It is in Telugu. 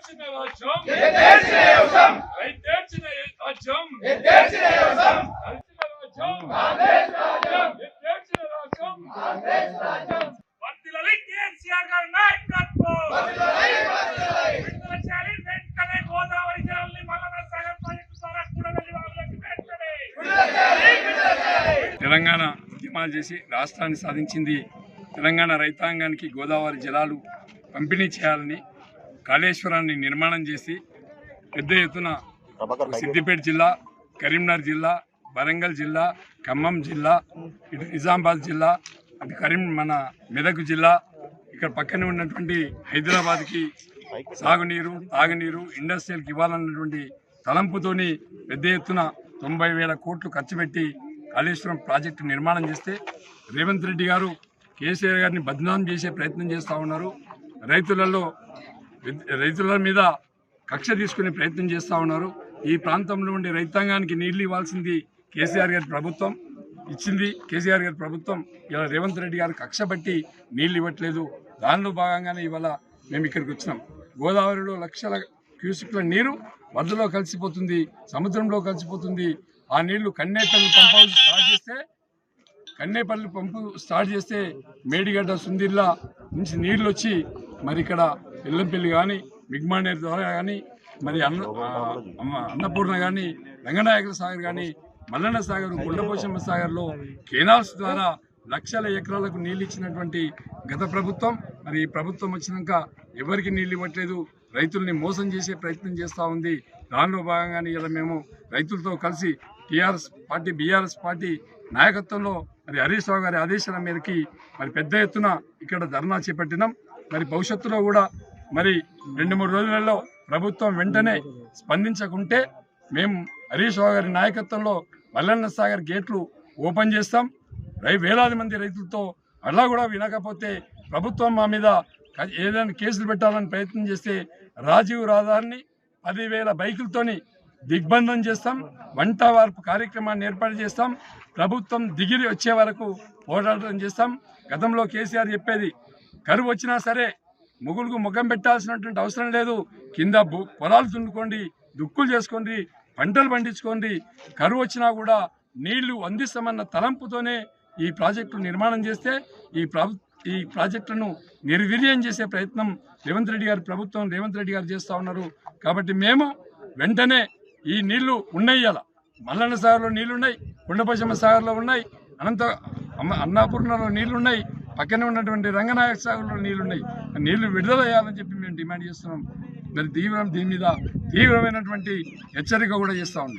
రైతేర్చిన రాజ్యం. ఎత్తేర్చిన యువతం రైతేర్చిన రాజ్యం. ఎత్తేర్చిన యువతం రైతుల రాజ్యం. కాంగ్రెస్ రాజ్యం. ఎత్తేర్చిన రాజ్యం. కాంగ్రెస్ రాజ్యం. వర్తిల్లాలి కేసీఆర్ గారి నాయకత్వం. వర్ధిల్లాలి, వర్ధిల్లాలి. విడుదల చేయాలి వెంటనే గోదావరి జలాల్ని మల్లన సాగర్ ప్రాజెక్టు ద్వారా కూడా వెళ్ళి వాళ్ళకి వెంటనే. విడుదల చేయాలి, విడుదల చేయాలి. తెలంగాణ ఉద్యమాలు చేసి రాష్ట్రాన్ని సాధించింది తెలంగాణ రైతాంగానికి గోదావరి జలాలు పంపిణీ చేయాలని కాళేశ్వరాన్ని నిర్మాణం చేసి పెద్ద ఎత్తున సిద్దిపేట జిల్లా కరీంనగర్ జిల్లా వరంగల్ జిల్లా ఖమ్మం జిల్లా ఇటు నిజామాబాద్ జిల్లా అటు కరీం మన మెదక్ జిల్లా ఇక్కడ పక్కనే ఉన్నటువంటి హైదరాబాద్కి సాగునీరు తాగునీరు ఇండస్ట్రియల్కి ఇవ్వాలన్నటువంటి తలంపుతోని పెద్ద ఎత్తున తొంభై వేల కోట్లు ఖర్చు పెట్టి కాళేశ్వరం ప్రాజెక్టు నిర్మాణం చేస్తే రేవంత్ రెడ్డి గారు కేసీఆర్ గారిని బదనాం చేసే ప్రయత్నం చేస్తూ ఉన్నారు. రైతులలో రైతుల మీద కక్ష తీసుకునే ప్రయత్నం చేస్తూ ఉన్నారు. ఈ ప్రాంతంలో ఉండే రైతాంగానికి నీళ్ళు ఇవ్వాల్సింది కేసీఆర్ గారి ప్రభుత్వం. ఇచ్చింది కేసీఆర్ గారి ప్రభుత్వం. ఇలా రేవంత్ రెడ్డి గారు కక్ష బట్టి నీళ్ళు ఇవ్వట్లేదు. దానిలో భాగంగానే ఇవాళ మేము ఇక్కడికి వచ్చినాం. గోదావరిలో లక్షల క్యూసిక్ల నీరు వరదలో కలిసిపోతుంది సముద్రంలో కలిసిపోతుంది. ఆ నీళ్ళు కన్నేపల్లి పంపు స్టార్ట్ చేస్తే కన్నేపల్లి పంపు స్టార్ట్ చేస్తే మేడిగడ్డ సుందిర్లా నుంచి నీళ్ళు వచ్చి మరి ఇక్కడ ఎల్లంపల్లి కానీ మిగ్మానేర్ ద్వారా కానీ మరి అన్న అన్నపూర్ణ కానీ రంగనాయకుల సాగర్ కానీ మల్లన్న సాగర్ గుండపోషమ్మ సాగర్లో కెనాల్స్ ద్వారా లక్షల ఎకరాలకు నీళ్ళు ఇచ్చినటువంటి గత ప్రభుత్వం. మరి ఈ ప్రభుత్వం వచ్చినాక ఎవరికి నీళ్ళు ఇవ్వట్లేదు? రైతుల్ని మోసం చేసే ప్రయత్నం చేస్తూ ఉంది. దానిలో భాగంగానే ఇలా మేము రైతులతో కలిసి టీఆర్ఎస్ పార్టీ బీఆర్ఎస్ పార్టీ నాయకత్వంలో మరి హరీష్ రావు గారి ఆదేశాల మేరకి మరి పెద్ద ఎత్తున ఇక్కడ ధర్నా చేపట్టినాం. మరి భవిష్యత్తులో కూడా మరి రెండు మూడు రోజులలో ప్రభుత్వం వెంటనే స్పందించకుంటే మేము హరీష్ రావు గారి నాయకత్వంలో మల్లన్న సాగర్ గేట్లు ఓపెన్ చేస్తాం. రై వేలాది మంది రైతులతో అలా కూడా వినకపోతే ప్రభుత్వం మా మీద ఏదైనా కేసులు పెట్టాలని ప్రయత్నం చేస్తే రాజీవ్ రహదారిని పదివేల బైకులతోని దిగ్బంధం చేస్తాం. వంట వార్పు కార్యక్రమాన్ని ఏర్పాటు చేస్తాం. ప్రభుత్వం దిగిరి వచ్చే వరకు పోరాటం చేస్తాం. గతంలో కేసీఆర్ చెప్పేది కరువు వచ్చినా సరే ముగులుకు ముఖం పెట్టాల్సినటువంటి అవసరం లేదు. కింద పొలాలు దున్నుకోండి దుక్కులు చేసుకోండి పంటలు పండించుకోండి. కరువు వచ్చినా కూడా నీళ్ళు అందిస్తామన్న తలంపుతోనే ఈ ప్రాజెక్టు నిర్మాణం చేస్తే ఈ ప్రభు ఈ ప్రాజెక్టులను నిర్వీర్యం చేసే ప్రయత్నం రేవంత్ రెడ్డి గారు ప్రభుత్వం రేవంత్ రెడ్డి గారు చేస్తూ ఉన్నారు. కాబట్టి మేము వెంటనే ఈ నీళ్ళు ఉన్నాయి అలా మల్లన్న సాగర్లో నీళ్ళున్నాయి ఉన్నాయి సాగర్లో ఉన్నాయి అనంత అమ్మ నీళ్ళున్నాయి. ఉన్నాయి పక్కనే ఉన్నటువంటి రంగనాయక సాగులో నీళ్ళున్నాయి నీళ్ళు విడుదల చేయాలని చెప్పి మేము డిమాండ్ చేస్తున్నాం. మరి తీవ్రం దీని మీద తీవ్రమైనటువంటి హెచ్చరిక కూడా చేస్తా ఉన్నాం.